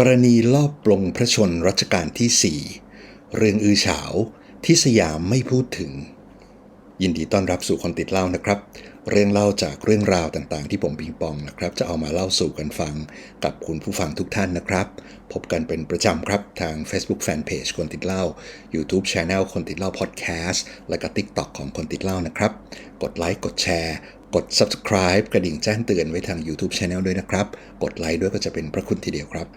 กรณีลอบปลงพระชนรัชกาลที่4เรื่องอือเฉาที่สยามไม่พูดถึง ยินดีต้อนรับสู่คนติดเล่านะครับ เรื่องเล่าจากเรื่องราวต่างๆ ที่ผมปิงปองนะครับ จะเอามาเล่าสู่กันฟังกับคุณผู้ฟังทุกท่านนะครับ พบกันเป็นประจำครับทาง Facebook Fanpage คนติดเล่า YouTube Channel คนติดเล่า Podcast และก็ TikTok ของคนติดเล่านะครับ กดไลค์กดแชร์กด Subscribe กระดิ่งแจ้งเตือนไว้ทาง YouTube Channel ด้วยนะครับ กดไลค์ด้วยก็จะเป็นพระคุณทีเดียวครับ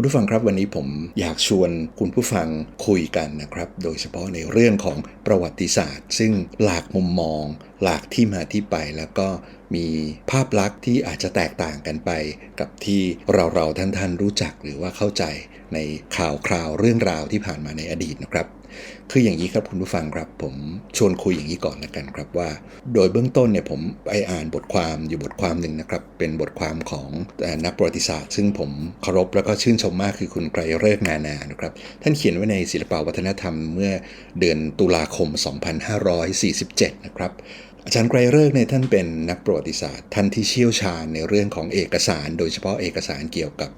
คุณผู้ฟังครับวันนี้ผมอยากชวนคุณผู้ฟังคุยกันนะครับ โดยเฉพาะในเรื่องของประวัติศาสตร์ ซึ่งหลากมุมมอง หลากที่มาที่ไปแล้วก็มีภาพลักษณ์ที่อาจจะแตกต่างกันไป กับที่เราเราท่านท่านรู้จักหรือว่าเข้าใจในข่าวคราวเรื่องราวที่ผ่านมาในอดีตนะครับ คืออย่างนี้ครับคุณผู้ฟังครับผมชวนคุยอย่างนี้ก่อนล้วกันครับว่า โดยเบื้องต้นเนี่ยผมไปอ่านบทความอยู่บทความหนึ่งนะครับ เป็นบทความของนักประวัติศาสตร์ ซึ่งผมเคารพแล้วก็ชื่นชมมากคือคุณไกรเลิกนานานะครับ ท่านเขียนไว้ในศิลปวัฒนธรรมเมื่อเดือนตุลาคม 2547 นะครับอาจารย์ไกรเลิกเนี่ยท่านเป็นนักประวัติศาสตร์ ท่านที่เชี่ยวชาญในเรื่องของเอกสาร โดยเฉพาะเอกสารเกี่ยวกับ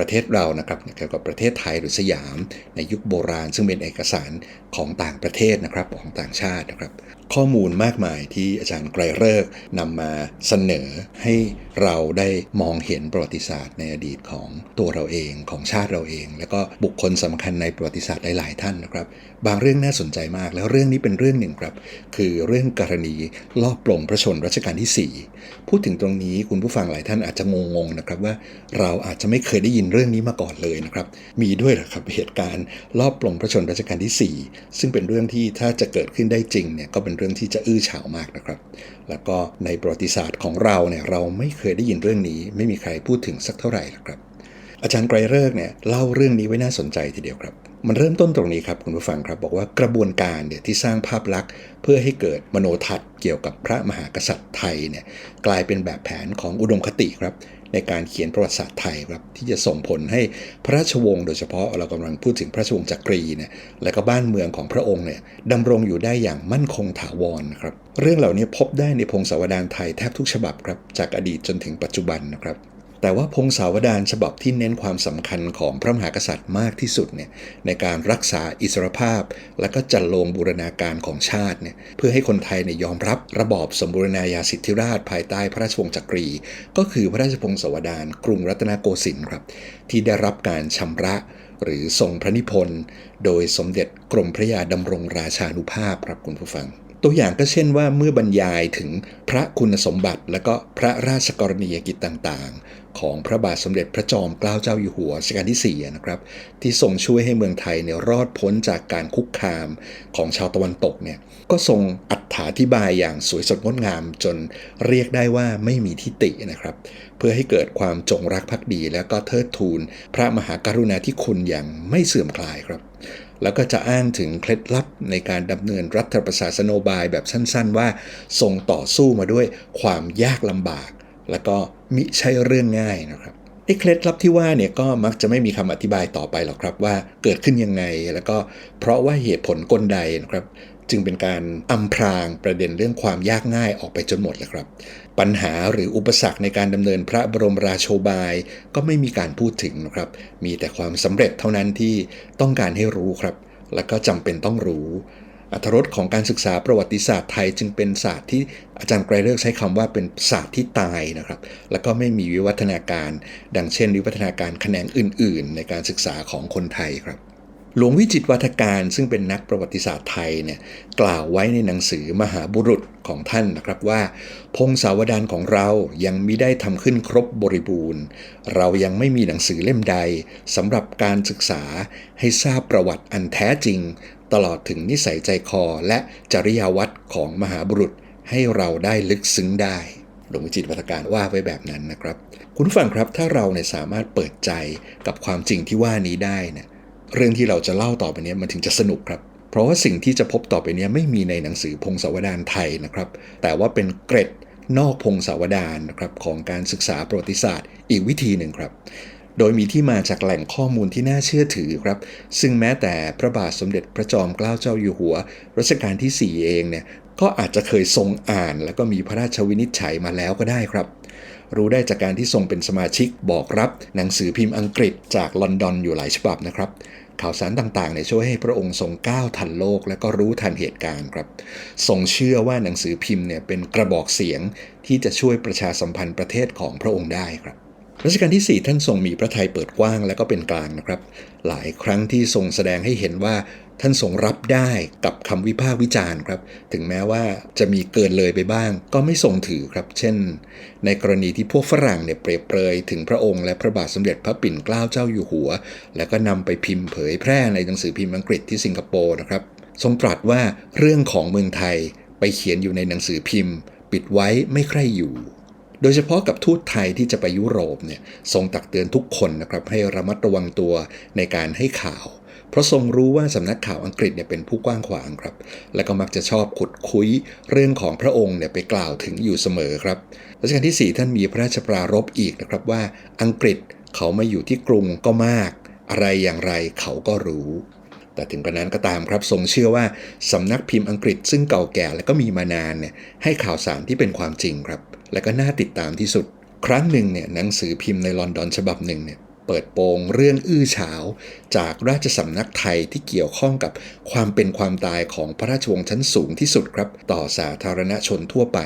ประเทศเรานะครับเกี่ยวกับประเทศไทยหรือสยาม ในยุคโบราณ ซึ่งเป็นเอกสาร ของต่างประเทศนะครับของต่างชาตินะครับ ข้อมูลมากมายที่อาจารย์ไกรเลิกนำมาเสนอให้เราได้มองเห็นประวัติศาสตร์ในอดีตของตัวเราเองของชาติเราเอง แล้วก็บุคคลสำคัญในประวัติศาสตร์หลาย ๆ ท่านนะครับ บางเรื่องน่าสนใจมากแล้วเรื่องนี้เป็นเรื่องหนึ่งครับ คือเรื่องกรณีลอบปลงพระชนรัชกาลที่ 4 พูดถึงตรงนี้คุณผู้ฟังหลายท่านอาจจะงงๆนะครับว่าเราอาจจะไม่เคยได้ยินเรื่องนี้มาก่อนเลยนะครับมีด้วยเหรอครับเหตุการณ์ลอบปลงพระชนรัชกาลที่ 4ซึ่งเป็นเรื่องที่ถ้าจะเกิดขึ้นได้จริงเนี่ยก็เป็นเรื่องที่จะอื้อฉาวมากนะครับ แล้วก็ในประวัติศาสตร์ของเราเนี่ยเราไม่เคยได้ยินเรื่องนี้ ไม่มีใครพูดถึงสักเท่าไหร่หรอกครับ อาจารย์ไกรเลิกเนี่ยเล่าเรื่องนี้ไว้น่าสนใจทีเดียวครับ มันเริ่มต้นตรงนี้ครับคุณผู้ฟังครับ บอกว่ากระบวนการเนี่ยที่สร้างภาพลักษณ์ เพื่อให้เกิดมโนทัศน์เกี่ยวกับพระมหากษัตริย์ไทยเนี่ยกลายเป็นแบบแผนของอุดมคติครับ ในการเขียนประวัติศาสตร์ไทยครับที่จะส่งผลให้พระราชวงศ์โดยเฉพาะเรากำลังพูดถึงพระราชวงศ์จักรีเนี่ยและก็บ้านเมืองของพระองค์เนี่ยดำรงอยู่ได้อย่างมั่นคงถาวรนะครับเรื่องเหล่านี้พบได้ในพงศาวดารไทยแทบทุกฉบับครับจากอดีตจนถึงปัจจุบันนะครับ แต่ว่าพงศาวดารฉบับที่เน้นความสำคัญของพระมหากษัตริย์มากที่สุดเนี่ยในการรักษาอิสรภาพ และก็จัดลงบูรณาการของชาติเนี่ยเพื่อให้คนไทยเนี่ยยอมรับระบอบสมบูรณาญาสิทธิราชภายใต้พระราชวงศ์จักรี ก็คือพระราชพงศาวดารกรุงรัตนโกสินทร์ครับ ที่ได้รับการชำระหรือทรงพระนิพนธ์โดยสมเด็จกรมพระยาดำรงราชานุภาพครับคุณผู้ฟัง ตัวอย่างก็เช่นว่าเมื่อบรรยายถึงพระคุณสมบัติและก็พระราชกรณียกิจต่างๆ ของพระบาทสมเด็จพระจอมเกล้าเจ้าอยู่หัวรัชกาลที่4นะครับที่ทรงช่วยให้เมืองไทยเนี่ยรอดพ้นจากการคุกคามของชาวตะวันตกเนี่ยก็ทรงอัถาธิบายอย่างสวยสดงดงามจนเรียกได้ว่าไม่มีทิฏฐินะครับ เพื่อให้เกิดความจงรักภักดี และก็เทิดทูนพระมหากรุณาธิคุณอย่างไม่เสื่อมคลายครับแล้วก็จะอ้างถึงเคล็ดลับในการดำเนินรัฐประศาสนบายแบบสั้นๆ ว่าทรงต่อสู้มาด้วยความยากลำบาก แล้วก็มิใช่เรื่องง่ายนะครับไอ้เคล็ดลับที่ว่าเนี่ยก็มักจะไม่มีคำอธิบายต่อไปหรอกครับว่าเกิดขึ้นยังไง แล้วก็เพราะว่าเหตุผลกลใดนะครับ จึงเป็นการอำพรางประเด็นเรื่องความยากง่ายออกไปจนหมดเลยครับ ปัญหาหรืออุปสรรคในการดำเนินพระบรมราโชบาย ก็ไม่มีการพูดถึงนะครับ มีแต่ความสำเร็จเท่านั้นที่ต้องการให้รู้ครับ แล้วก็จำเป็นต้องรู้ อัตรสของการศึกษาประวัติศาสตร์ไทยจึงเป็นศาสตร์ที่อาจารย์ไกรเลิกใช้คำว่าเป็นศาสตร์ที่ตายนะครับ แล้วก็ไม่มีวิวัฒนาการ ดังเช่น วิวัฒนาการแขนงอื่น ๆ ในการศึกษาของคนไทยครับ หลวงวิจิตวัฒการซึ่งเป็นนักประวัติศาสตร์ไทยเนี่ยกล่าวไว้ในหนังสือมหาบุรุษของท่านนะครับว่า พงศาวดารของเรายังมิได้ทำขึ้นครบบริบูรณ์ เรายังไม่มีหนังสือเล่มใดสำหรับการศึกษาให้ทราบประวัติอันแท้จริง ตลอดถึงนิสัยใจคอและจริยวัตรของมหาบุรุษให้เราได้ลึกซึ้งได้หลวงวิจิตวัฒการว่าไว้แบบนั้นนะครับ คุณฟังครับถ้าเราเนี่ยสามารถเปิดใจกับความจริงที่ว่านี้ได้เนี่ย เรื่องที่เราจะเล่าต่อไปนี้มันถึงจะสนุกครับ เพราะว่าสิ่งที่จะพบต่อไปนี้ไม่มีในหนังสือพงศาวดารไทยนะครับ แต่ว่าเป็นเกร็ดนอกพงศาวดารนะครับของการศึกษาประวัติศาสตร์อีกวิธีหนึ่งครับ โดยมีที่มาจากแหล่งข้อมูลที่น่าเชื่อถือครับ ซึ่งแม้แต่พระบาทสมเด็จพระจอมเกล้าเจ้าอยู่หัวรัชกาลที่ 4 เองเนี่ยก็อาจจะเคยทรงอ่าน แล้วก็มีพระราชวินิจฉัยมาแล้วก็ได้ครับ รู้ได้จากการที่ทรงเป็นสมาชิกบอกรับ หนังสือพิมพ์อังกฤษจากลอนดอนอยู่หลายฉบับนะครับ ข่าวสารต่างๆเนี่ยช่วยให้พระองค์ทรงก้าวทันโลกและก็รู้ทันเหตุการณ์ครับ ทรงเชื่อว่าหนังสือพิมพ์เนี่ยเป็นกระบอกเสียงที่จะช่วยประชาสัมพันธ์ประเทศของพระองค์ได้ครับ รัชกาลที่ 4 ท่านทรงมีพระทัยเปิดกว้างและก็เป็นกลางนะครับ หลายครั้งที่ทรงแสดงให้เห็นว่าท่านทรงรับได้กับคำวิพากษ์วิจารณ์ครับ ถึงแม้ว่าจะมีเกินเลยไปบ้าง ก็ไม่ทรงถือครับ เช่น ในกรณีที่พวกฝรั่งเนี่ยเปรียบเปรยถึงพระองค์และพระบาทสมเด็จพระปิ่นเกล้าเจ้าอยู่หัว แล้วก็นำไปพิมพ์เผยแพร่ในหนังสือพิมพ์อังกฤษที่สิงคโปร์นะครับ ทรงตรัสว่าเรื่องของเมืองไทยไปเขียนอยู่ในหนังสือพิมพ์ ปิดไว้ไม่ใครอยู่ โดยเฉพาะกับทูตไทยที่จะไปยุโรปเนี่ยทรงตักเตือนทุกคนนะครับให้ระมัดระวังตัวในการให้ข่าว เพราะทรงรู้ว่าสำนักข่าวอังกฤษเนี่ยเป็นผู้กว้างขวางครับ และก็มักจะชอบขุดคุยเรื่องของพระองค์เนี่ยไปกล่าวถึงอยู่เสมอครับรัชกาลที่ 4 ท่านมีพระราชปรารภอีกนะครับว่าอังกฤษเขามาอยู่ที่กรุงก็มาก อะไรอย่างไรเขาก็รู้แต่ถึงกระนั้นก็ตามครับทรงเชื่อว่าสำนักพิมพ์อังกฤษซึ่งเก่าแก่และก็มีมานานเนี่ยให้ข่าวสารที่เป็นความจริงครับ และก็น่าติดตามที่สุด ครั้งหนึ่งเนี่ยหนังสือพิมพ์ในลอนดอนฉบับหนึ่งเนี่ยเปิดโปงเรื่องอื้อฉาว จากราชสำนักไทยที่เกี่ยวข้องกับความเป็นความตายของพระราชวงศ์ชั้นสูงที่สุดครับ ต่อสาธารณชนทั่วไป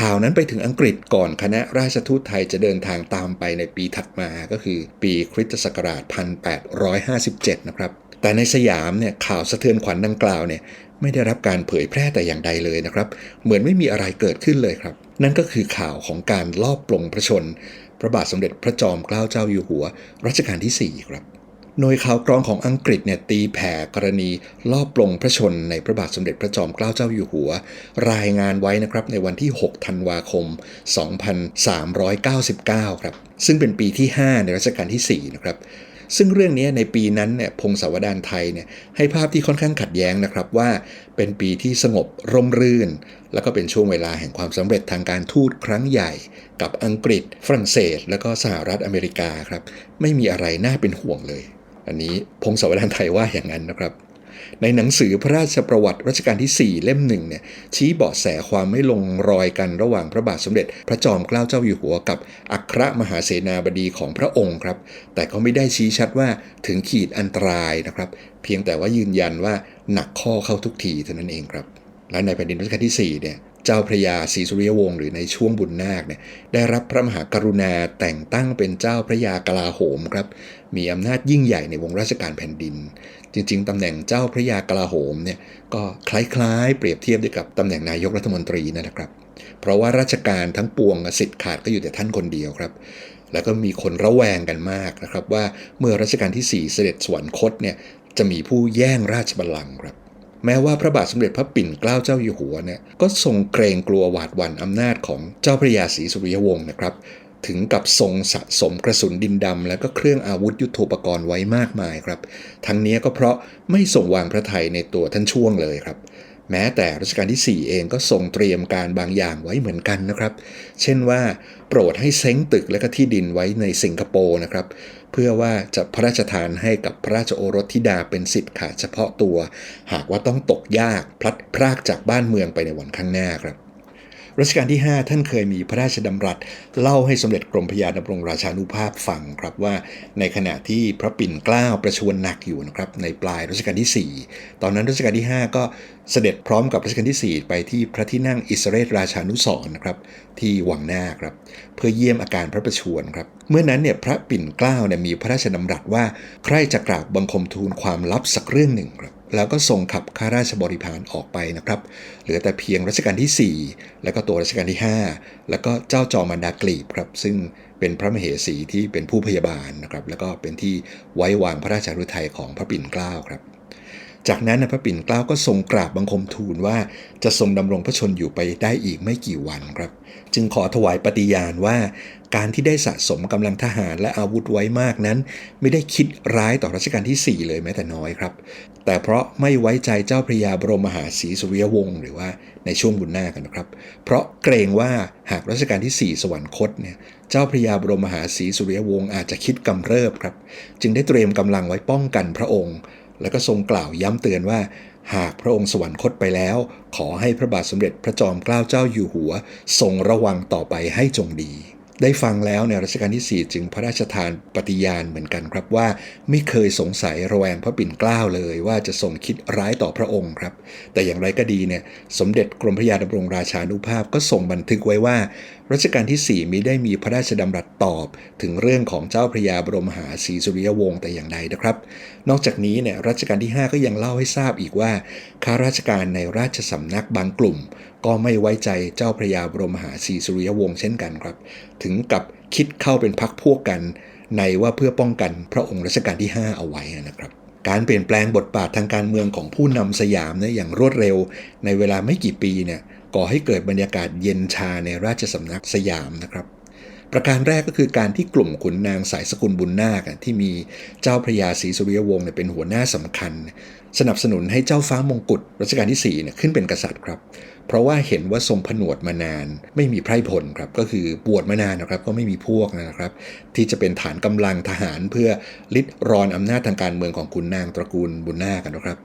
ข่าวนั้นไปถึงอังกฤษก่อนคณะราชทูตไทยจะเดินทางตามไปในปีถัดมาก็คือปีคริสตศักราช 1857 นะครับแต่ในสยามเนี่ยข่าวสะเทือนขวัญดังกล่าวเนี่ย ไม่ได้รับการเผยแพร่แต่อย่างใดเลยนะครับ เหมือนไม่มีอะไรเกิดขึ้นเลยครับ นั่นก็คือข่าวของการลอบปลงพระชน พระบาทสมเด็จพระจอมเกล้าเจ้าอยู่หัว รัชกาลที่ 4 ครับหน่วยข่าวกรองของอังกฤษเนี่ยตีแผ่กรณีลอบปลงพระชนในพระบาทสมเด็จพระจอมเกล้าเจ้าอยู่หัว รายงานไว้นะครับในวันที่ 6 ธันวาคม 2399 ครับ ซึ่งเป็นปีที่ 5 ในรัชกาลที่ 4 นะครับ ซึ่งเรื่องนี้ในปีนั้นเนี่ยพงศาวดารไทยเนี่ยให้ภาพที่ค่อนข้างขัดแย้งนะครับว่าเป็นปีที่สงบร่มรื่น แล้วก็เป็นช่วงเวลาแห่งความสำเร็จทางการทูตครั้งใหญ่ กับอังกฤษ ฝรั่งเศส แล้วก็สหรัฐอเมริกาครับไม่มีอะไรน่าเป็นห่วงเลย อันนี้พงศาวดารไทยว่าอย่างนั้นนะครับ ในหนังสือพระราชประวัติรัชกาลที่ 4 เล่มหนึ่งเนี่ยชี้เบาะแสความไม่ลงรอยกันระหว่างพระบาทสมเด็จ พระจอมเกล้าเจ้าอยู่หัวกับ อัครมหาเสนาบดีของพระองค์ครับ แต่ก็ไม่ได้ชี้ชัดว่าถึงขีดอันตรายนะครับ เพียงแต่ว่ายืนยันว่าหนักข้อเข้าทุกทีเท่านั้นเองครับ และในแผ่นดินรัชกาลที่4เนี่ยเจ้าพระยาศรีสุริยวงศ์หรือในช่วงบุญนาคเนี่ยได้รับพระมหากรุณาแต่งตั้งเป็นเจ้าพระยากลาโหมครับมีอำนาจยิ่งใหญ่ในวงราชการแผ่นดิน จริง ๆตำแหน่งเจ้าพระยากลาโหมเนี่ยก็คล้ายๆ เปรียบเทียบด้วยกับตำแหน่งนายกรัฐมนตรีนะครับ เพราะว่าราชการทั้งปวงสิทธิ์ขาดก็อยู่แต่ท่านคนเดียวครับแล้วก็มีคนระแวงกันมากนะครับ ว่าเมื่อรัชกาลที่ 4 เสด็จสวรรคตเนี่ยจะมีผู้แย่งราชบัลลังก์ครับ แม้ว่าพระบาทสมเด็จพระปิ่นเกล้าเจ้าอยู่หัวเนี่ยก็ทรงเกรงกลัวหวาดหวั่นอำนาจของเจ้าพระยาศรีสุริยวงศ์นะครับ ถึงกับทรงสะสมกระสุนดินดำ และก็เครื่องอาวุธยุโทโธปกรณ์ไว้มากมายครับ ทั้งนี้ก็เพราะไม่ทรงวางพระทัยในตัวท่านช่วงเลยครับ แม้แต่รัชกาลที่ 4 เองก็ทรงเตรียมการบางอย่างไว้เหมือนกันนะครับ เช่นว่าโปรดให้เซ้งตึกและก็ที่ดินไว้ในสิงคโปร์นะครับเพื่อว่าจะพระราชทานให้กับพระราชโอรสธิดาเป็นสิทธิ์ขาดเฉพาะตัว หากว่าต้องตกยากพลัดพรากจากบ้านเมืองไปในวันข้างหน้าครับ รัชกาลที่ 5 ท่านเคยมีพระราชดำรัส เล่าให้สมเด็จกรมพระยาดำรงราชานุภาพฟังครับว่า ในขณะที่พระปิ่นเกล้าประชวรหนักอยู่นะครับในปลายรัชกาลที่ 4 ตอนนั้นรัชกาลที่ 5 ก็เสด็จพร้อมกับรัชกาลที่ 4 ไปที่พระที่นั่งอิสเรตราชานุสรนะครับที่วังหน้าครับเพื่อเยี่ยมอาการพระประชวรครับเมื่อนั้นเนี่ยพระปิ่นเกล้าเนี่ยมีพระราชดำรัสว่าใครจะกราบบังคมทูลความลับสักเรื่องหนึ่งครับ แล้วก็ส่งขับข้าราชบริพารออกไปนะครับ เหลือแต่เพียงรัชกาลที่ 4 แล้วก็ตัวรัชกาลที่ 5 แล้วก็เจ้าจอมันดากรีบครับ ซึ่งเป็นพระมเหสีที่เป็นผู้พยาบาลนะครับ แล้วก็เป็นที่ไว้วางพระราชาฤทัยของพระปิ่นเกล้าครับ จากนั้นนะพระปิ่นเกล้าก็ทรงกราบบังคมทูลว่าจะทรงดำรงพระชนอยู่ไปได้อีกไม่กี่วันครับ จึงขอถวายปฏิญาณว่า การที่ได้สะสมกำลังทหารและอาวุธไว้มากนั้น ไม่ได้คิดร้ายต่อรัชกาลที่ 4 เลยแม้แต่น้อยครับ แต่เพราะไม่ไว้ใจเจ้าพระยาบรมมหาศรีสุริยวงศ์หรือว่าในช่วงบุญนาคกันนะครับ เพราะเกรงว่าหากรัชกาลที่ 4 สวรรคตเนี่ยเจ้าพระยาบรมมหาศรีสุริยวงศ์อาจจะคิดกำเริบครับ จึงได้เตรียมกำลังไว้ป้องกันพระองค์ แล้วก็ทรงกล่าวย้ำเตือนว่า หากพระองค์สวรรคตไปแล้ว ขอให้พระบาทสมเด็จพระจอมเกล้าเจ้าอยู่หัว ทรงระวังต่อไปให้จงดี ได้ฟังแล้วในรัชกาลที่ 4 จึงพระราชทานปฏิญาณเหมือนกันครับว่า ไม่เคยสงสัยระแวงพระปิ่นเกล้าเลยว่าจะส่งคิดร้ายต่อพระองค์ครับ แต่อย่างไรก็ดีเนี่ยสมเด็จกรมพระยาดำรงราชานุภาพก็ส่งบันทึกไว้ว่า รัชกาลที่ 4มิได้มีพระราชดำรัสตอบ ถึงเรื่องของเจ้าพระยาบรมมหาศรีสุริยวงศ์แต่อย่างใดนะครับ นอกจากนี้เนี่ยรัชกาลที่ 5 ก็ยังเล่าให้ทราบอีกว่าข้าราชการในราชสำนักบางกลุ่ม ก็ไม่ไว้ใจเจ้าพระยาบรมมหาศรีสุริยวงศ์เช่นกันครับ ถึงกับคิดเข้าเป็นพักพวกกัน ในว่าเพื่อป้องกันพระองค์รัชกาลที่ 5 เอาไว้นะครับการเปลี่ยนแปลงบทบาททางการเมืองของผู้นำสยามเนี่ยอย่างรวดเร็ว ในเวลาไม่กี่ปีเนี่ย ก่อให้เกิดบรรยากาศเย็นชาในราชสำนักสยามนะครับ ประการแรกก็คือการที่กลุ่มขุนนางสายสกุลบุญนาคที่มีเจ้าพระยาศรีสุริยวงศ์เป็นหัวหน้าสำคัญ สนับสนุนให้เจ้าฟ้ามงกุฎรัชกาลที่4เนี่ยขึ้นเป็นกษัตริย์ครับ เพราะว่าเห็นว่าทรงผนวดมานาน ไม่มีไพร่พลครับก็คือบวชมานานนะครับก็ไม่มีพวกนะครับ ที่จะเป็นฐานกำลังทหารเพื่อลิดรอนอำนาจทางการเมืองของขุนนางตระกูลบุญนาคนนะครับ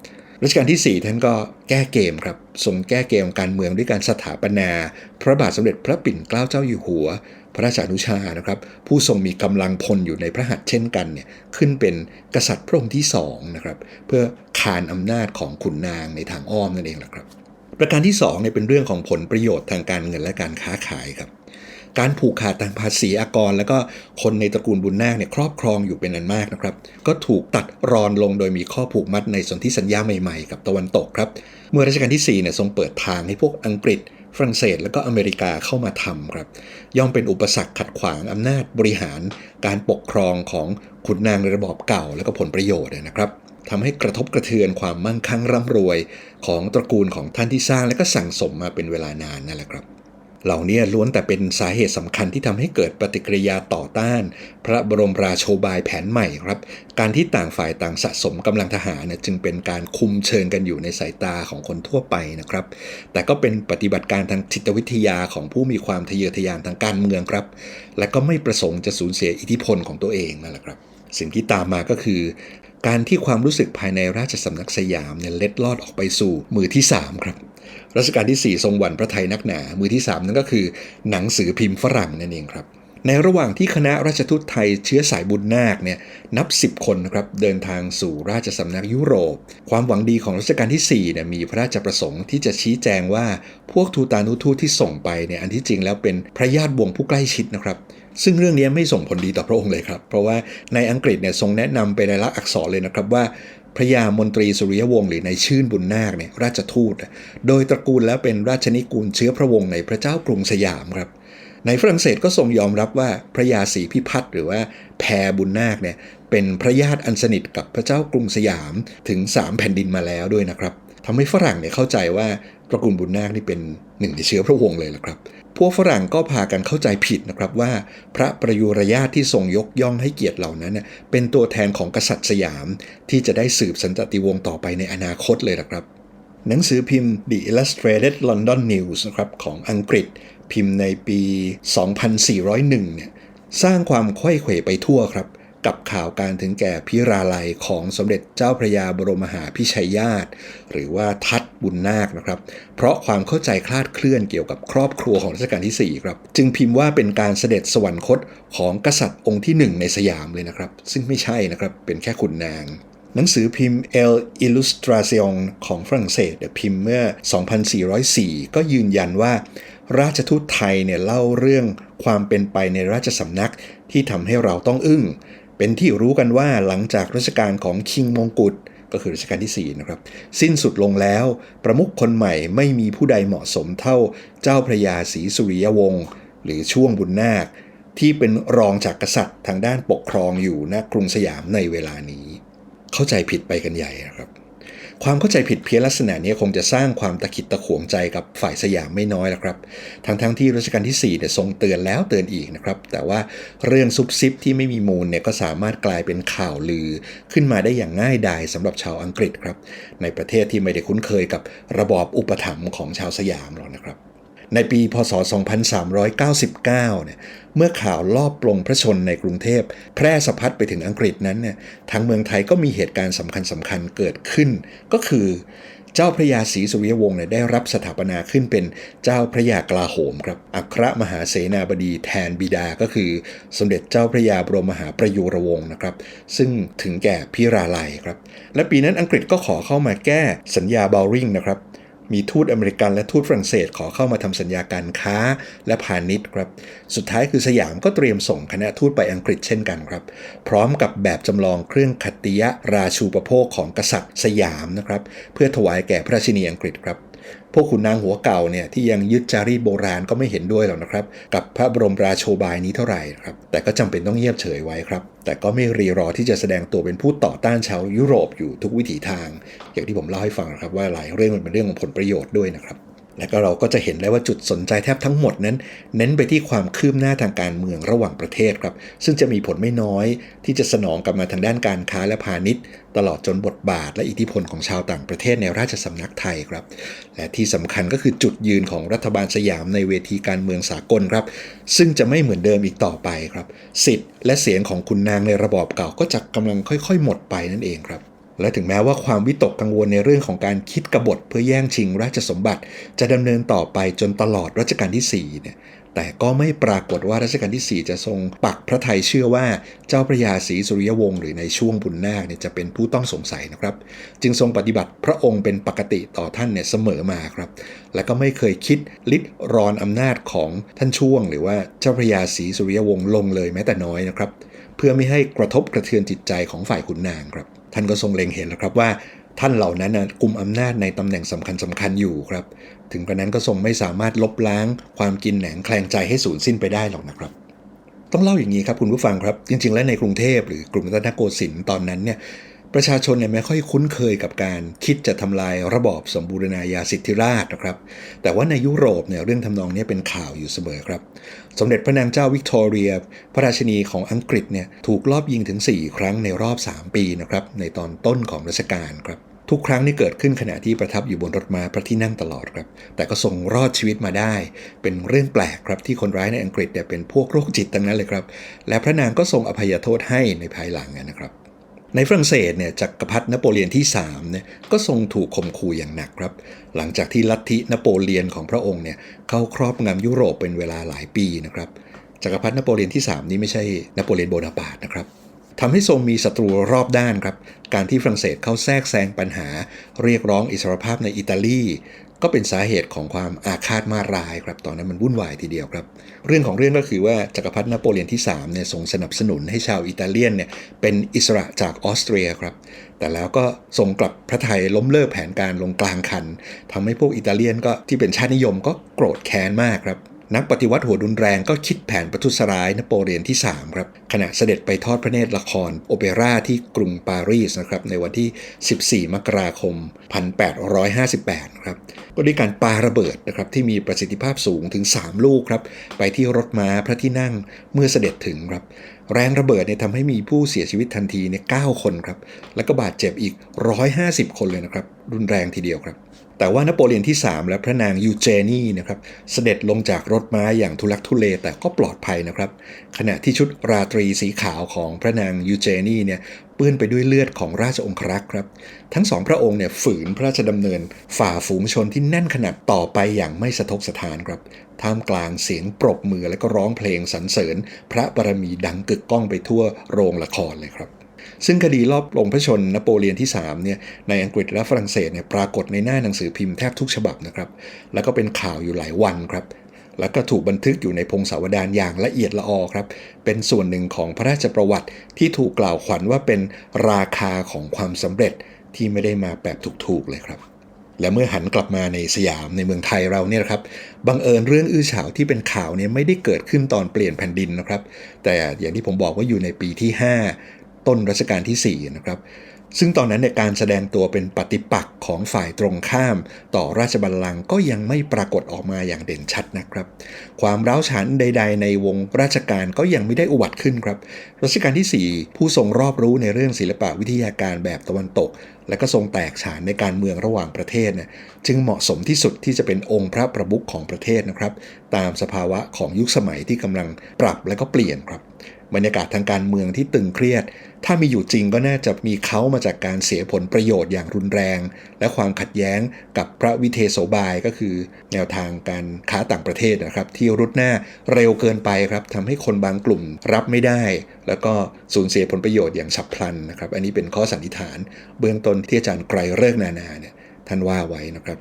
รัชกาลที่ 4 ท่านก็แก้เกมครับทรงแก้เกมการเมืองด้วยการสถาปนา พระบาทสมเด็จพระปิ่นเกล้าเจ้าอยู่หัว พระราชานุชานะครับ ผู้ทรงมีกำลังพลอยู่ในพระหัตถ์เช่นกันเนี่ยขึ้นเป็นกษัตริย์พระองค์ที่2นะครับเพื่อคานอำนาจของขุนนางในทางอ้อมนั่นเองแหละครับ ประการที่2เนี่ยเป็นเรื่องของผลประโยชน์ทางการเงินและการค้าขายครับ การผูกขาดทางภาษีอากร แล้วก็คนในตระกูลบุญนาคเนี่ยครอบครองอยู่เป็นอันมากนะครับ ก็ถูกตัดรอนลงโดยมีข้อผูกมัดในสนธิสัญญาใหม่ๆ กับตะวันตกครับ เมื่อรัชกาลที่4เนี่ยทรงเปิดทางให้พวกอังกฤษฝรั่งเศสและก็อเมริกาเข้ามาทำครับย่อมเป็นอุปสรรคขัดขวางอำนาจบริหาร การปกครองของขุนนางในระบอบเก่า และก็ผลประโยชน์นะครับทำให้กระทบกระเทือนความมั่งคั่งร่ำรวย ของตระกูลของท่านที่สร้างและก็สั่งสมมาเป็นเวลานานนั่นแหละครับ เหล่านี้ล้วนแต่เป็นสาเหตุสำคัญที่ทำให้เกิดปฏิกิริยาต่อต้าน พระบรมราโชบายแผนใหม่ครับ การที่ต่างฝ่ายต่างสะสมกำลังทหารนี่ยจึงเป็นการคุมเชิงกันอยู่ในสายตาของคนทั่วไปนะครับ แต่ก็เป็นปฏิบัติการทางจิตวิทยาของผู้มีความทะเยอทะยานทางการเมืองครับ และก็ไม่ประสงค์จะสูญเสียอิทธิพลของตัวเองนั่นแหละครับ สิ่งที่ตามมาก็คือการที่ความรู้สึกภายในราชสำนักสยามเนี่ยเล็ดลอดออกไปสู่มือที่ 3 ครับ รัชกาลที่ 4 ทรงหวันพระไทยนักหนา มือที่ 3 นั่นก็คือ หนังสือพิมพ์ฝรั่งนั่นเองครับในระหว่างที่คณะราชทูตไทยเชื้อสายบุญนาคเนี่ยนับ 10 คนนะครับเดินทางสู่ราชสำนักยุโรป ความหวังดีของรัชกาลที่4เนี่ยมีพระราชประสงค์ที่จะชี้แจงว่าพวกทูตานุทูตที่ส่งไปเนี่ยอันที่จริงแล้วเป็นพระญาติวงผู้ใกล้ชิดนะครับซึ่งเรื่องนี้ไม่ส่งผลดีต่อพระองค์เลยครับ เพราะว่าในอังกฤษเนี่ยทรงแนะนำเป็นลายลักษณ์อักษรเลยนะครับว่า พระยามนตรีสุริยวงศ์หรือในชื่นบุญนาคเนี่ยราชทูต โดยตระกูลแล้วเป็นราชนิกูลเชื้อพระวงศ์ในพระเจ้ากรุงสยามครับ ในฝรั่งเศสก็ทรงยอมรับว่าพระยาศรีพิพัฒน์หรือว่าแพรบุญนาคเนี่ยเป็นพระญาติอันสนิทกับพระเจ้ากรุงสยามถึง 3 แผ่นดินมาแล้วด้วยนะครับทำให้ฝรั่งเนี่ยเข้าใจว่าตระกูลบุญนาคนี่เป็นหนึ่งในเชื้อพระวงศ์เลยละครับ พวกฝรั่งก็พากันเข้าใจผิดนะครับว่า พระประยุรญาติที่ทรงยกย่องให้เกียรติเหล่านั้น เป็นตัวแทนของกษัตริย์สยาม ที่จะได้สืบสันตติวงศ์ต่อไปในอนาคตเลยละครับ หนังสือพิมพ์ The Illustrated London News นะครับของอังกฤษ พิมพ์ในปี 2401 เนี่ยสร้างความค่อยเขวไปทั่วครับ กับข่าวการถึงแก่พิราลัยของสมเด็จเจ้าพระยาบรมมหาพิชัยญาติ หรือว่าทัดบุญนาคนะครับ เพราะความเข้าใจคลาดเคลื่อนเกี่ยวกับครอบครัวของรัชกาลที่ 4 ครับ จึงพิมพ์ว่าเป็นการเสด็จสวรรคตของกษัตริย์องค์ที่ 1 ในสยามเลยนะครับ ซึ่งไม่ใช่นะครับเป็นแค่ขุนนางหนังสือพิมพ์ El Illustration ของฝรั่งเศสพิมพ์เมื่อ 2404 ก็ยืนยันว่า ราชทูตไทยเนี่ยเล่าเรื่องความเป็นไปในราชสำนักที่ทำให้เราต้องอึ้ง เป็นที่รู้กันว่าหลังจากรัชกาลของคิงมงกุฎก็คือรัชกาลที่4นะครับสิ้นสุดลงแล้ว ประมุขคนใหม่ไม่มีผู้ใดเหมาะสมเท่าเจ้าพระยาศรีสุริยวงศ์หรือช่วงบุญนาค ที่เป็นรองจากกษัตริย์ทางด้านปกครองอยู่ณกรุงสยามในเวลานี้ เข้าใจผิดไปกันใหญ่ ความเข้าใจผิดเพี้ยนลักษณะนี้คงจะสร้างความตะขิดตะขวงใจกับฝ่ายสยามไม่น้อยละครับ ทั้งทั้งที่รัชกาลที่4เนี่ยทรงเตือนแล้วเตือนอีกนะครับ แต่ว่าเรื่องซุบซิบที่ไม่มีมูลเนี่ยก็สามารถกลายเป็นข่าวลือขึ้นมาได้อย่างง่ายดายสำหรับชาวอังกฤษครับ ในประเทศที่ไม่ได้คุ้นเคยกับระบอบอุปถัมภ์ของชาวสยามหรอกนะครับ ในปีพศ 2399 เนี่ย เมื่อข่าวลอบปลงพระชนในกรุงเทพ แพร่สะพัดไปถึงอังกฤษนั้นเนี่ย ทางเมืองไทยก็มีเหตุการณ์สำคัญสำคัญเกิดขึ้น ก็คือเจ้าพระยาศรีสุริยวงศ์เนี่ยได้รับสถาปนาขึ้นเป็นเจ้าพระยากลาโหมครับ อัครมหาเสนาบดีแทนบิดาก็คือ สมเด็จเจ้าพระยาบรมมหาประยุรวงศ์นะครับ ซึ่งถึงแก่พิราลัยครับ และปีนั้นอังกฤษก็ขอเข้ามาแก้สัญญาบาริงนะครับ มีทูตอเมริกันและทูตฝรั่งเศสขอเข้ามาทำสัญญาการค้าและพาณิชย์ครับ สุดท้ายคือสยามก็เตรียมส่งคณะทูตไปอังกฤษเช่นกันครับ พร้อมกับแบบจำลองเครื่องขัตติยะราชูปโภคของกษัตริย์สยามนะครับ เพื่อถวายแก่พระราชินีอังกฤษครับ พวกขุนนางหัวเก่าเนี่ยที่ยังยึดจารีตโบราณก็ไม่เห็นด้วยหรอกนะครับ กับพระบรมราโชบายนี้เท่าไหร่ครับแต่ก็จำเป็นต้องเงียบเฉยไว้ครับ แต่ก็ไม่รีรอที่จะแสดงตัวเป็นผู้ต่อต้านชาวยุโรปอยู่ทุกวิถีทาง อย่างที่ผมเล่าให้ฟังนะครับว่าหลายเรื่องมันเป็นเรื่องของผลประโยชน์ด้วยนะครับ และก็เราก็จะเห็นได้ว่าจุดสนใจแทบทั้งหมดนั้น เน้นไปที่ความคืบหน้าทางการเมืองระหว่างประเทศครับ ซึ่งจะมีผลไม่น้อย ที่จะสนองกลับมาทางด้านการค้าและพาณิชย์ ตลอดจนบทบาทและอิทธิพลของชาวต่างประเทศในราชสำนักไทยครับ และที่สำคัญก็คือจุดยืนของรัฐบาลสยามในเวทีการเมืองสากลครับ ซึ่งจะไม่เหมือนเดิมอีกต่อไปครับ สิทธิ์และเสียงของคุณนางในระบอบเก่าก็จะกำลังค่อย ๆ หมดไปนั่นเองครับ และถึงแม้ว่าความวิตกกังวลในเรื่องของการคิดกบฏเพื่อแย่งชิงราชสมบัติ จะดำเนินต่อไปจนตลอดรัชกาลที่4เนี่ยแต่ก็ไม่ปรากฏว่ารัชกาลที่ 4 จะทรงปักพระทัยเชื่อว่าเจ้าพระยาศรีสุริยวงศ์หรือในช่วงบุญนาคเนี่ยจะเป็นผู้ต้องสงสัยนะครับ จึงทรงปฏิบัติพระองค์เป็นปกติต่อท่านเนี่ยเสมอมาครับ และก็ไม่เคยคิดลิดรอนอำนาจของท่านช่วง หรือว่าเจ้าพระยาศรีสุริยวงศ์ลงเลยแม้แต่น้อยนะครับ เพื่อไม่ให้กระทบกระเทือนจิตใจของฝ่ายขุนนางครับ ท่านก็ทรงเล็งเห็นแล้วครับว่าท่านเหล่านั้นนะกุมอำนาจในตำแหน่งสำคัญสำคัญอยู่ครับ ถึงกระนั้นก็ทรงไม่สามารถลบล้างความกินแหนงแคลงใจให้สูญสิ้นไปได้หรอกนะครับ ต้องเล่าอย่างนี้ครับคุณผู้ฟังครับ จริง ๆ แล้วในกรุงเทพหรือกรุงรัตนโกสินทร์ตอนนั้นเนี่ยประชาชนเนี่ยไม่ค่อยคุ้นเคยกับการคิดจะทำลายระบอบสมบูรณาญาสิทธิราชนะครับ แต่ว่าในยุโรปเนี่ยเรื่องทำนองนี้เป็นข่าวอยู่เสมอครับ สมเด็จพระนางเจ้าวิกตอเรีย พระราชินีของอังกฤษเนี่ยถูกลอบยิงถึง 4 ครั้งในรอบ 3 ปีนะครับในตอนต้นของรัชกาลครับทุกครั้งนี่เกิดขึ้นขณะที่ประทับอยู่บนรถม้าพระที่นั่งตลอดครับแต่ก็ทรงรอดชีวิตมาได้ เป็นเรื่องแปลกครับที่คนร้ายในอังกฤษเนี่ยเป็นพวกโรคจิตทั้งนั้นเลยครับและพระนางก็ทรงอภัยโทษให้ในภายหลังนะครับ ในฝรั่งเศสเนี่ยจักรพรรดินโปเลียนที่3เนี่ยก็ทรงถูกข่มขู่อย่างหนักครับ หลังจากที่ลัทธินโปเลียนของพระองค์เนี่ยเข้าครอบงำยุโรปเป็นเวลาหลายปีนะครับจักรพรรดินโปเลียนที่ 3 นี้ไม่ใช่นโปเลียนโบนาปาร์ตนะครับทำให้ทรงมีศัตรูรอบด้านครับ การที่ฝรั่งเศสเข้าแทรกแซงปัญหา เรียกร้องอิสรภาพในอิตาลี ก็เป็นสาเหตุของความอาฆาตมาร้ายครับตอนนั้นมันวุ่นวายทีเดียวครับ เรื่องของเรื่องก็คือว่าจักรพรรดินโปเลียนที่3เนี่ยทรงสนับสนุนให้ชาวอิตาเลียนเนี่ยเป็นอิสระจากออสเตรียครับ แต่แล้วก็ทรงกลับพระไทยล้มเลิกแผนการลงกลางคันทำให้พวกอิตาเลียนก็ที่เป็นชาตินิยมก็โกรธแค้นมากครับ นักปฏิวัติหัวรุนแรงก็คิดแผนประทุษร้ายนโปเลียนที่ 3 ครับ ขณะเสด็จไปทอดพระเนตรละครโอเปร่าที่กรุงปารีสนะครับในวันที่ 14 มกราคม 1858 ครับก็ด้วยการปาระเบิดนะครับที่มีประสิทธิภาพสูงถึง 3 ลูกครับไปที่รถม้าพระที่นั่งเมื่อเสด็จถึงครับแรงระเบิดเนี่ยทำให้มีผู้เสียชีวิตทันทีเนี่ย9คนครับแล้วก็บาดเจ็บอีก 150 คนเลยนะครับรุนแรงทีเดียวครับ แต่ว่านโปเลียนที่ 3 และพระนางยูเจนีนะครับเสด็จลงจากรถม้าอย่างทุลักทุเลแต่ก็ปลอดภัยนะครับ ขณะที่ชุดราตรีสีขาวของพระนางยูเจนีเนี่ยเปื้อนไปด้วยเลือดของราชองครักษ์ครับ ทั้งสองพระองค์เนี่ยฝืนพระราชดำเนิน ฝ่าฝูงชนที่แน่นขนาดต่อไปอย่างไม่สะทกสถานครับ ท่ามกลางเสียงปรบมือและก็ร้องเพลงสรรเสริญ พระบารมีดังกึกก้องไปทั่วโรงละครเลยครับ ซึ่งคดีรอบลงพระชนนโปเลียนที่3เนี่ยในอังกฤษและฝรั่งเศสเนี่ยปรากฏในหน้าหนังสือพิมพ์แทบทุกฉบับนะครับ แล้วก็เป็นข่าวอยู่หลายวันครับแล้วก็ถูกบันทึกอยู่ในพงศาวดารอย่างละเอียดละออครับ เป็นส่วนหนึ่งของพระราชประวัติที่ถูกกล่าวขวัญว่าเป็นราคาของความสำเร็จที่ไม่ได้มาแบบถูกๆเลยครับ และเมื่อหันกลับมาในสยามในเมืองไทยเราเนี่ยครับ บังเอิญเรื่องอื้อฉาวที่เป็นข่าวเนี่ยไม่ได้เกิดขึ้นตอนเปลี่ยนแผ่นดินนะครับ แต่อย่างที่ผมบอกว่าอยู่ในปีที่ 5 ต้นรัชกาลที่4นะครับซึ่งตอนนั้นเนี่ยการแสดงตัวเป็นปฏิปักษ์ของฝ่ายตรงข้าม ต่อราชบัลลังก์ก็ยังไม่ปรากฏออกมาอย่างเด่นชัดนะครับ ความร้าวฉานใด ๆ ในวงราชการก็ยังไม่ได้อุบัติขึ้นครับรัชกาลที่ 4 ผู้ทรงรอบรู้ในเรื่องศิลปะวิทยาการแบบตะวันตก และก็ทรงแตกฉานในการเมืองระหว่างประเทศเนี่ยจึงเหมาะสมที่สุดที่จะเป็นองค์พระประมุขของประเทศนะครับ ตามสภาวะของยุคสมัยที่กำลังปรับและก็เปลี่ยนครับ บรรยากาศทางการเมืองที่ตึงเครียด ถ้ามีอยู่จริงก็น่าจะมีเขามาจากการเสียผลประโยชน์อย่างรุนแรง และความขัดแย้งกับพระวิเทโสบายก็คือ แนวทางการค้าต่างประเทศนะครับ ที่รุดหน้าเร็วเกินไปครับทำให้คนบางกลุ่มรับไม่ได้ แล้วก็สูญเสียผลประโยชน์อย่างฉับพลันนะครับ อันนี้เป็นข้อสันนิษฐาน เบื้องต้นที่อาจารย์ไกรเลิกนานาเนี่ยท่านว่าไว้นะครับ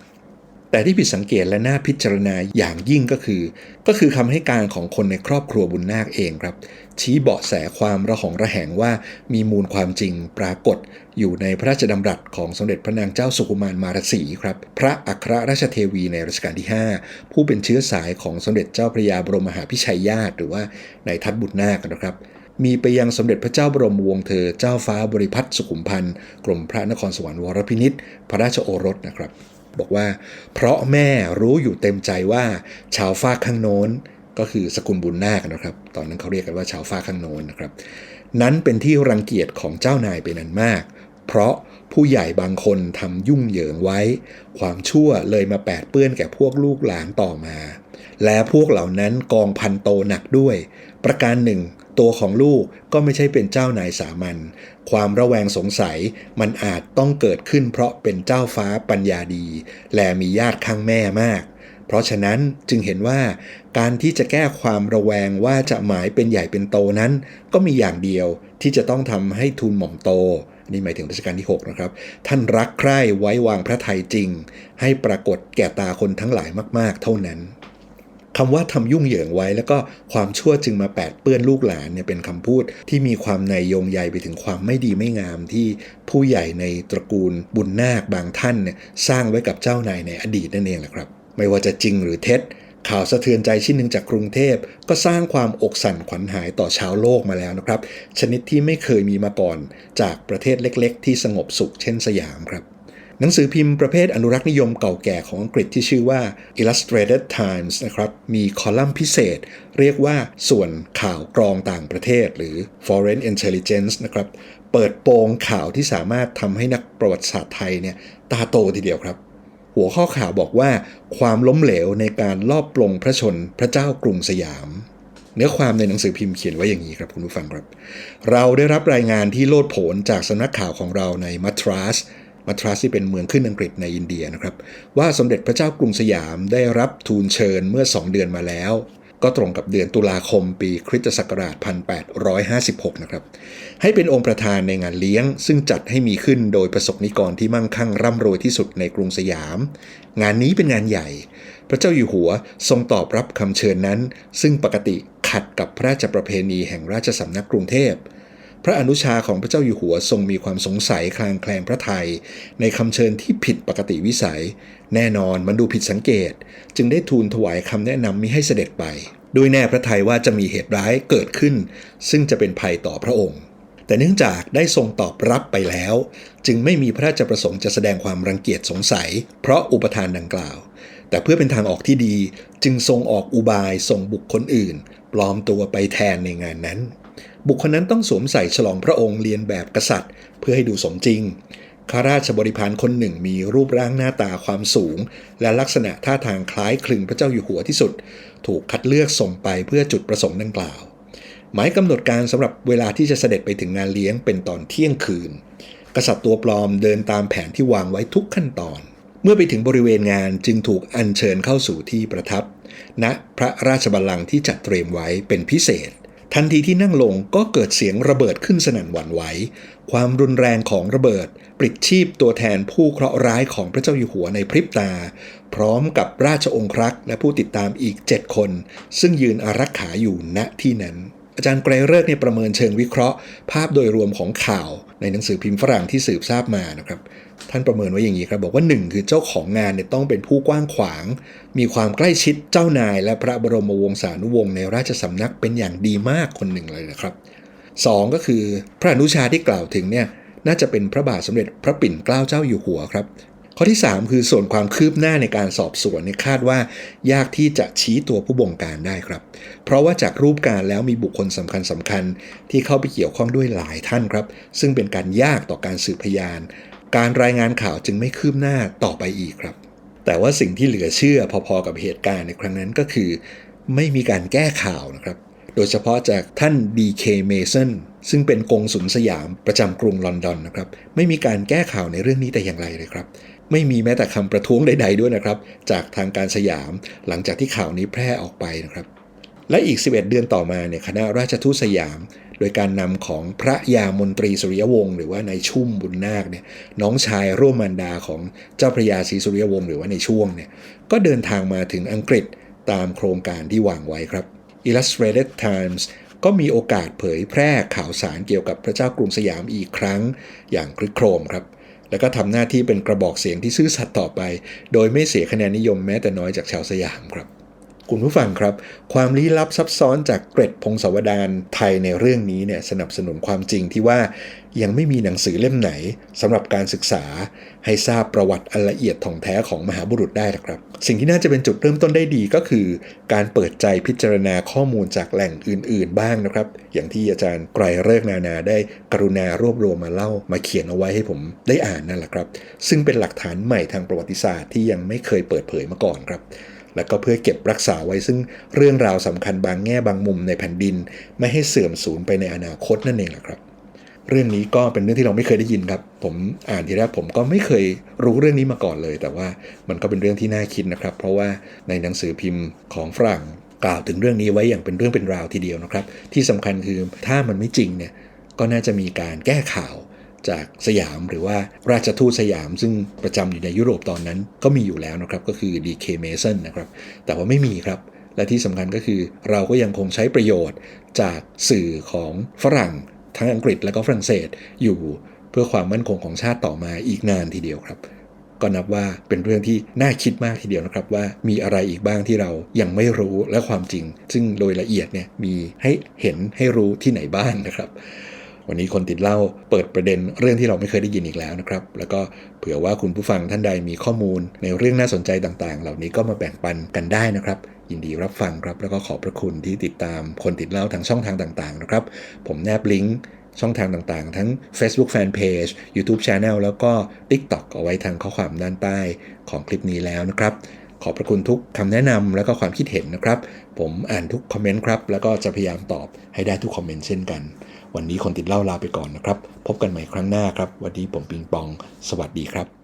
แต่ที่ผิดสังเกตและน่าพิจารณาอย่างยิ่งก็คือ ก็คือคำให้การของคนในครอบครัวบุญนาคเองครับ ชี้เบาะแสความระหองระแหงว่ามีมูลความจริงปรากฏอยู่ในพระราชดำรัสของสมเด็จพระนางเจ้าสุกุมารมารสีครับ พระอัครราชเทวีในรัชกาลที่ 5 ผู้เป็นเชื้อสายของสมเด็จเจ้าพระยาบรมมหาพิชัยญาติหรือว่าในทัตบุตรนาคนะครับมีไปยังสมเด็จพระเจ้าบรมวงศ์เธอเจ้าฟ้าบริพัตรสุขุมพันธ์กรมพระนครสวรรค์วรพินิษพระราชโอรสนะครับ บอกว่า เพราะแม่รู้อยู่เต็มใจว่า ชาวฟ้าข้างโน้น ก็คือสกุลบุญนาคนะครับ ตอนนั้นเขาเรียกกันว่าชาวฟ้าข้างโน้นนะครับ นั้นเป็นที่รังเกียจของเจ้านายเป็นอันมาก เพราะผู้ใหญ่บางคนทำยุ่งเหยิงไว้ ความชั่วเลยมาแปดเปื้อนแก่พวกลูกหลานต่อมา และพวกเหล่านั้นกองพันโตหนักด้วย ประการหนึ่ง ตัวของลูกก็ไม่ใช่เป็นเจ้านายสามัญความระแวงสงสัยมันอาจต้องเกิดขึ้นเพราะเป็นเจ้าฟ้าปัญญาดี และมีญาติข้างแม่มาก เพราะฉะนั้นจึงเห็นว่าการที่จะแก้ความระแวงว่าจะหมายเป็นใหญ่เป็นโตนั้น ก็มีอย่างเดียวที่จะต้องทำให้ทูลหม่อมโตนี่หมายถึงรัชกาลที่ 6 นะครับ ท่านรักใคร่ไว้วางพระทัยจริง ให้ปรากฏแก่ตาคนทั้งหลายมาก ๆ เท่านั้นคำว่าทำยุ่งเหยิงไว้แล้วก็ความชั่วจึงมาแปดเปื้อนลูกหลานเนี่ยเป็นคำพูดที่มีความในยงใยไปถึงความไม่ดีไม่งามที่ผู้ใหญ่ในตระกูลบุญนาคบางท่านเนี่ยสร้างไว้กับเจ้านายในอดีตนั่นเองแหละครับ ไม่ว่าจะจริงหรือเท็จ ข่าวสะเทือนใจชิ้นหนึ่งจากกรุงเทพ ก็สร้างความอกสั่นขวัญหายต่อชาวโลกมาแล้วนะครับ ชนิดที่ไม่เคยมีมาก่อนจากประเทศเล็กๆ ที่สงบสุขเช่นสยามครับหนังสือพิมพ์ประเภทอนุรักษ์นิยมเก่าแก่ของอังกฤษที่ชื่อว่า Illustrated Times นะครับ มีคอลัมน์พิเศษ เรียกว่าส่วนข่าวกรองต่างประเทศ หรือ Foreign Intelligence นะครับ เปิดโปงข่าวที่สามารถทำให้นักประวัติศาสตร์ไทยเนี่ยตาโตทีเดียวครับ หัวข้อข่าวบอกว่า ความล้มเหลวในการลอบปลงพระชนพระเจ้ากรุงสยาม เนื้อความในหนังสือพิมพ์เขียนไว้อย่างนี้ครับคุณผู้ฟังครับ เราได้รับรายงานที่โลดโผนจากสำนักข่าวของเราในมัทรัสมัทรัสที่เป็นเมืองขึ้นอังกฤษในอินเดียนะครับ ว่าสมเด็จพระเจ้ากรุงสยามได้รับทูลเชิญเมื่อ 2 เดือนมาแล้ว ก็ตรงกับเดือนตุลาคมปีคริสตศักราช 1856 นะครับ ให้เป็นองค์ประธานในงานเลี้ยง ซึ่งจัดให้มีขึ้นโดยประสบนิกรที่มั่งคั่งร่ำรวยที่สุดในกรุงสยาม งานนี้เป็นงานใหญ่ พระเจ้าอยู่หัวทรงตอบรับคำเชิญนั้น ซึ่งปกติขัดกับพระราชประเพณีแห่งราชสำนักกรุงเทพ พระอนุชาของพระเจ้าอยู่หัวทรงมีความสงสัยคลางแคลงพระไทย ในคำเชิญที่ผิดปกติวิสัย แน่นอนมันดูผิดสังเกต จึงได้ทูลถวายคำแนะนำมิให้เสด็จไปด้วยแน่พระไทยว่าจะมีเหตุร้ายเกิดขึ้น ซึ่งจะเป็นภัยต่อพระองค์ แต่เนื่องจากได้ทรงตอบรับไปแล้ว จึงไม่มีพระราชประสงค์จะแสดงความรังเกียจสงสัย เพราะอุปทานดังกล่าว แต่เพื่อเป็นทางออกที่ดี จึงทรงออกอุบายส่งบุคคลอื่น ปลอมตัวไปแทนในงานนั้น บุคคลนั้นต้องสวมใส่ฉลองพระองค์เรียนแบบกษัตริย์ เพื่อให้ดูสมจริงข้าราชบริพารคนหนึ่งมีรูปร่างหน้าตาความสูง และลักษณะท่าทางคล้ายคลึงพระเจ้าอยู่หัวที่สุด ถูกคัดเลือกส่งไปเพื่อจุดประสงค์ดังกล่าว หมายกำหนดการสำหรับเวลาที่จะเสด็จไปถึงงานเลี้ยงเป็นตอนเที่ยงคืน กษัตริย์ตัวปลอมเดินตามแผนที่วางไว้ทุกขั้นตอน เมื่อไปถึงบริเวณงานจึงถูกอัญเชิญเข้าสู่ที่ประทับ ณพระราชบัลลังก์ที่จัดเตรียมไว้เป็นพิเศษ ทันทีที่นั่งลงก็เกิดเสียงระเบิดขึ้นสนั่นหวั่นไหว ความรุนแรงของระเบิดปลิดชีพตัวแทนผู้เคราะห์ร้ายของพระเจ้าอยู่หัวในพริบตา พร้อมกับราชองครักษ์และผู้ติดตามอีก 7 คน ซึ่งยืนอารักขาอยู่ณที่นั้น อาจารย์ไกรเลิกเนี่ยประเมินเชิงวิเคราะห์ ภาพโดยรวมของข่าวในหนังสือพิมพ์ฝรั่งที่สืบทราบมานะครับท่านประเมินไว้อย่างนี้ครับบอกว่าหนึ่งคือเจ้าของงานเนี่ยต้องเป็นผู้กว้างขวาง มีความใกล้ชิดเจ้านาย และพระบรมวงศานุวงศ์ในราชสำนักเป็นอย่างดีมากคนหนึ่งเลยนะครับสองก็คือพระอนุชาที่กล่าวถึงเนี่ยน่าจะเป็นพระบาทสมเด็จพระปิ่นเกล้าเจ้าอยู่หัวครับ ข้อที่ 3 คือส่วนความคืบหน้าในการสอบสวนเนี่ยคาดว่ายากที่จะชี้ตัวผู้บงการได้ครับ เพราะว่าจากรูปการแล้วมีบุคคลสำคัญสำคัญๆที่เข้าไปเกี่ยวข้องด้วยหลายท่านครับ ซึ่งเป็นการยากต่อการสืบพยาน การรายงานข่าวจึงไม่คืบหน้าต่อไปอีกครับ แต่ว่าสิ่งที่เหลือเชื่อพอๆกับเหตุการณ์ในครั้งนั้นก็คือ ไม่มีการแก้ข่าวนะครับ โดยเฉพาะจากท่าน D.K. Mason ซึ่งเป็นกงสุลสยามประจำกรุงลอนดอนนะครับไม่มีการแก้ข่าวในเรื่องนี้แต่อย่างไรเลยครับ ไม่มีแม้แต่คำประท้วงใด ๆ ด้วยนะครับ จากทางการสยามหลังจากที่ข่าวนี้แพร่ออกไปนะครับ และอีก 11 เดือนต่อมาเนี่ยคณะราชทูตสยาม โดยการนำของพระยามนตรีสุริยวงศ์หรือว่านายชุ่มบุญนาคเนี่ยน้องชายร่วมมารดาของเจ้าพระยาศรีสุริยวงศ์หรือว่าในช่วงเนี่ยก็เดินทางมาถึงอังกฤษตามโครงการที่วางไว้ครับ Illustrated Times ก็มีโอกาสเผยแพร่ข่าวสารเกี่ยวกับพระเจ้ากรุงสยามอีกครั้งอย่างคลึกโครมครับ แล้วก็ทำหน้าที่เป็นกระบอกเสียงที่ซื่อสัตย์ต่อไป โดยไม่เสียคะแนนนิยมแม้แต่น้อยจากชาวสยามครับ คุณผู้ฟังครับ ความลี้ลับซับซ้อนจากเกร็ดพงศาวดารไทยในเรื่องนี้เนี่ยสนับสนุนความจริงที่ว่ายังไม่มีหนังสือเล่มไหนสำหรับการศึกษา ให้ทราบประวัติอันละเอียดถ่องแท้ของมหาบุรุษได้นะครับ สิ่งที่น่าจะเป็นจุดเริ่มต้นได้ดีก็คือ การเปิดใจพิจารณาข้อมูลจากแหล่งอื่น ๆ บ้างนะครับ อย่างที่อาจารย์ไกรเลิกนานาได้กรุณารวบรวมมาเล่ามาเขียนเอาไว้ให้ผมได้อ่านนั่นแหละครับ ซึ่งเป็นหลักฐานใหม่ทางประวัติศาสตร์ที่ยังไม่เคยเปิดเผยมาก่อนครับ และก็เพื่อเก็บรักษาไว้ซึ่งเรื่องราวสำคัญบางแง่บางมุมในแผ่นดิน ไม่ให้เสื่อมสูญไปในอนาคตนั่นเองแหละครับ เรื่องนี้ก็เป็นเรื่องที่เราไม่เคยได้ยินครับ ผมอ่านทีแรกผมก็ไม่เคยรู้เรื่องนี้มาก่อนเลย แต่ว่ามันก็เป็นเรื่องที่น่าคิดนะครับ เพราะว่าในหนังสือพิมพ์ของฝรั่งกล่าวถึงเรื่องนี้ไว้อย่างเป็นเรื่องเป็นราวทีเดียวนะครับ ที่สำคัญคือถ้ามันไม่จริงเนี่ยก็น่าจะมีการแก้ข่าว จากสยามหรือว่าราชทูตสยามซึ่งประจำอยู่ในยุโรปตอนนั้นก็มีอยู่แล้วนะครับก็คือ D.K. Mason นะครับแต่ว่าไม่มีครับ และที่สำคัญก็คือเราก็ยังคงใช้ประโยชน์จากสื่อของฝรั่งทั้งอังกฤษและก็ฝรั่งเศสอยู่เพื่อความมั่นคงของชาติต่อมาอีกนานทีเดียวครับ ก็นับว่าเป็นเรื่องที่น่าคิดมากทีเดียวนะครับว่ามีอะไรอีกบ้างที่เรายังไม่รู้และความจริง ซึ่งโดยละเอียดเนี่ยมีให้เห็นให้รู้ที่ไหนบ้างนะครับ วันนี้คนติดเล้าเปิดประเด็นเรื่องที่เราไม่เคยได้ยินอีกแล้วนะครับ แล้วก็เผื่อว่าคุณผู้ฟังท่านใดมีข้อมูลในเรื่องน่าสนใจต่างๆ เหล่านี้ก็มาแบ่งปันกันได้นะครับ ยินดีรับฟังครับ แล้วก็ขอบพระคุณที่ติดตามคนติดเล้าทางช่องทางต่างๆนะครับ ผมแนบลิงก์ช่องทางต่างๆ ทั้ง Facebook Fanpage YouTube Channel แล้วก็ TikTok เอาไว้ทางข้อความด้านใต้ของคลิปนี้แล้วนะครับ ขอบพระคุณทุกคำแนะนำและก็ความคิดเห็นนะครับ ผมอ่านทุกคอมเมนต์ครับ แล้วก็จะพยายามตอบให้ได้ทุกคอมเมนต์เช่นกัน วันนี้คนติดเล่าลาไปก่อนนะครับ พบกันใหม่ครั้งหน้าครับ วันนี้ผมปิงปอง สวัสดีครับ